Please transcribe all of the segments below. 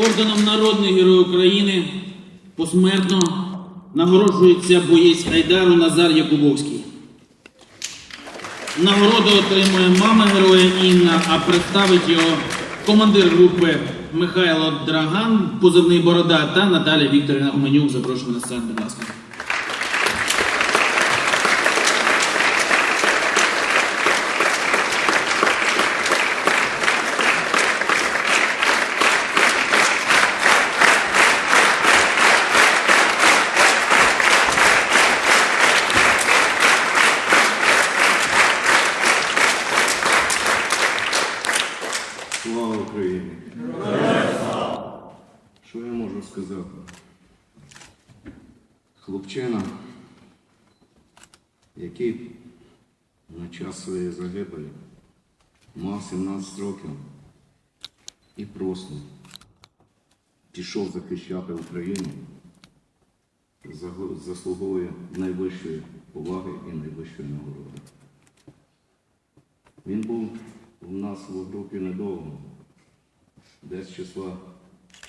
Орденом Народний Герой України посмертно нагороджується боєць Айдару Назар Якубовський. Нагороду отримує мама героя Інна, а представить його командир групи Михайло Драган, позивний Борода та Наталя Вікторівна Оменюк. Запрошую на сцену, будь ласка. Я можу сказати? Хлопчина, який на час своєї загибелі мав 17 років і просто пішов захищати Україну, заслуговує найвищої поваги і найвищої нагороди. Він був у нас в групі недовго, десь числа,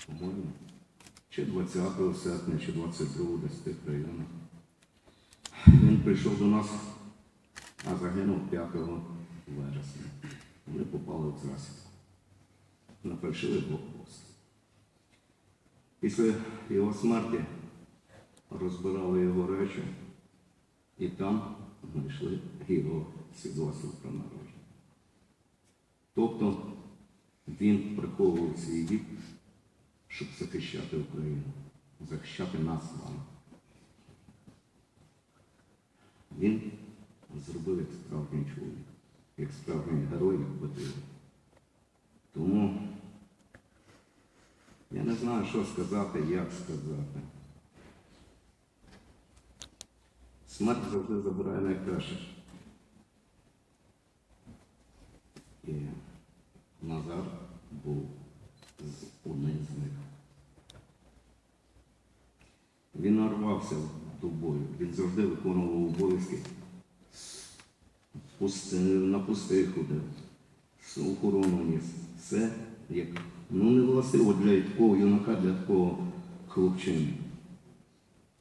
по-моєму, чи 20 серпня, чи 22 десь в тих районах. Він прийшов до нас, а загинув 5 вересня. Ми попали в трасі на фальшивий блокпост. Після його смерті розбирали його речі і там знайшли його свідоцтво про народження. Тобто він приховував свій вік, щоб захищати Україну, захищати нас з вами. Він зробив як справжній чоловік, як справжній герой, як битий. Тому я не знаю, що сказати, як сказати. Смерть завжди забирає найкраще. І Назар був з одним з них. Він до бою, він завжди виконував обов'язки. Пусти- На пустих ходив, охорону ніс. Все як ну не властиво для такого юнака, для такого хлопчини.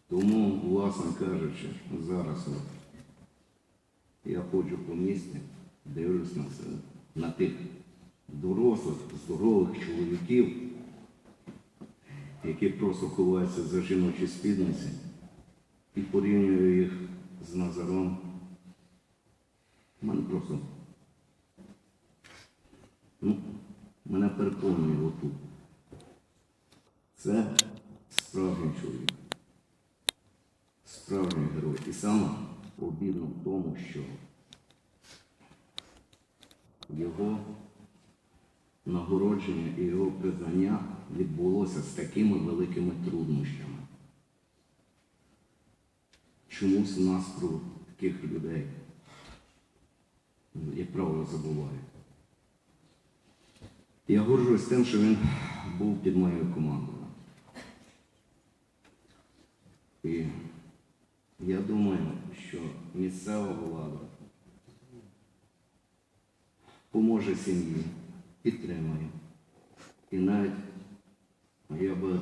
Тому, власне кажучи, зараз я ходжу по місті, дивлюсь на це, на тих дорослих, здорових чоловіків, які просто ховаються за жіночі спідниці, і порівнюю їх з Назаром. У мене просто ну, мене переконує отут. Це справжній чоловік справжній герой. І саме обідно в тому, що його нагородження і його признання відбулося з такими великими труднощами. Чомусь у таких людей, як правило, забувають. Я горжусь тим, що він був під моєю командою. І я думаю, що місцева влада поможе сім'ї, підтримає. І навіть я би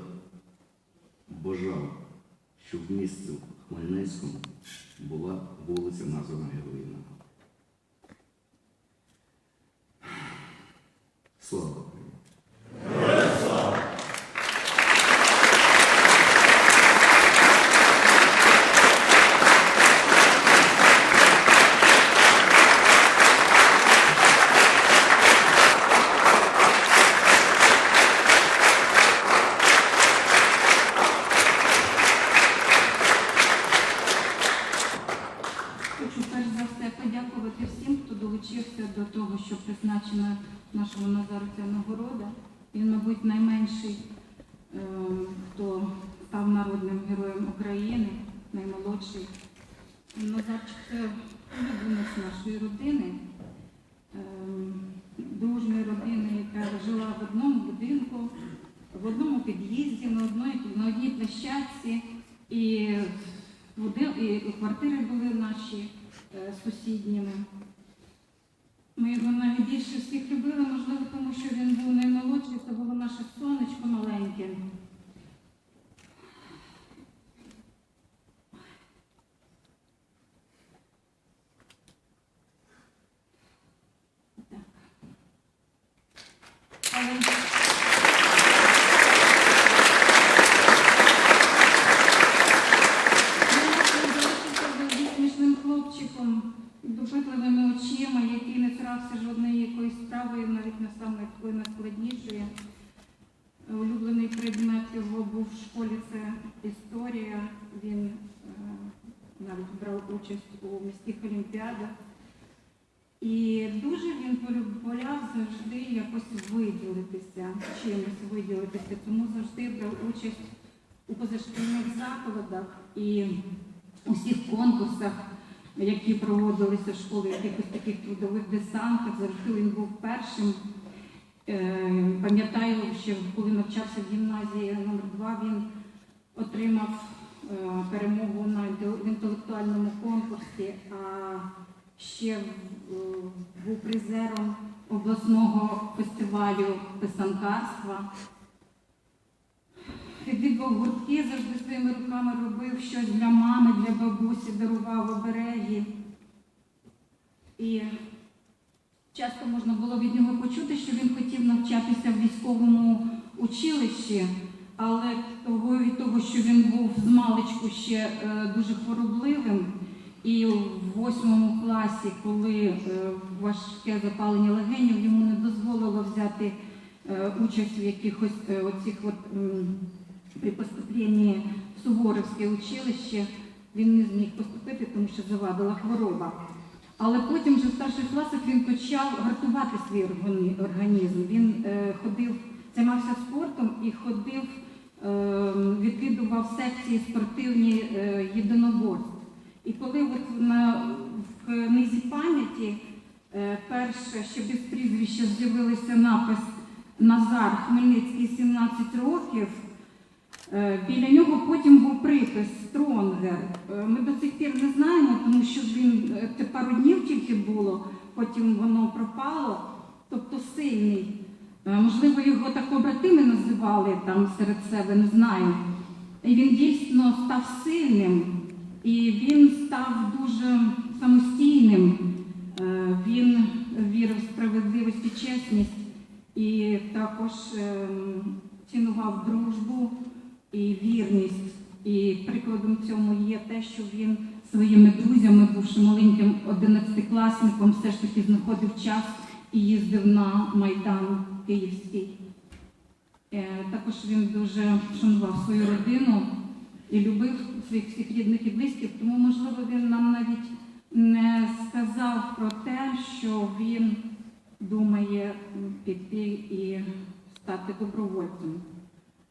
бажав, щоб в місті Хмельницькому була вулиця названа Героїна. Подякувати всім, хто долучився до того, що призначена нашому Назару ця нагорода. Він, мабуть, найменший, е, хто став народним героєм України, наймолодший. Назарчик це улюбленець нашої родини, е, дружньої родини, яка жила в одному будинку, в одному під'їзді, на одній, площадці. І квартири були наші Е, сусідніми. Ми його найбільше всіх любили, можливо, тому що він був наймолодший, це було наше сонечко маленьке. Так. на саме. Улюблений предмет його був в школі це історія. Він е, навіть брав участь у міських олімпіадах. І дуже він полюбляв завжди якось виділитися, чимось виділитися, тому завжди брав участь у позашкільних закладах і усіх конкурсах які проводилися в школі, якихось таких трудових десантах. Завжди він був першим. Е, Пам'ятаю, що коли навчався в гімназії номер 2 він отримав е, перемогу на інтелектуальному конкурсі, а ще е, був призером обласного фестивалю писанкарства. Відвідував гуртки, завжди своїми руками робив щось для мами, для бабусі, дарував обереги. І часто можна було від нього почути, що він хотів навчатися в військовому училищі, але того від того, що він був з маличку ще е, дуже хворобливим, і в восьмому класі, коли е, важке запалення легенів, йому не дозволило взяти е, участь в якихось е, оцих от, при поступленні в Суворовське училище, він не зміг поступити, тому що завадила хвороба. Але потім вже в старших класах він почав гартувати свій організм. Він е, ходив, займався спортом і ходив, е, відвідував секції спортивні е, єдиноборств. І коли от на, в книзі пам'яті е, перше, що без прізвища з'явилося напис Назар Хмельницький 17 років, Біля нього потім був припис Стронгер. Е, Ми до цих пір не знаємо, тому що він е, пару днів тільки було, потім воно пропало. Тобто сильний. Е, Можливо, його так побратими називали там серед себе, не знаю. І він дійсно став сильним, і він став дуже самостійним. Е, Він вірив в справедливість і чесність і також ем, цінував дружбу і вірність. І прикладом цьому є те, що він своїми друзями, бувши маленьким одинадцятикласником, все ж таки знаходив час і їздив на Майдан Київський. Е, Також він дуже шанував свою родину і любив своїх всіх рідних і близьких, тому, можливо, він нам навіть не сказав про те, що він думає піти і стати добровольцем.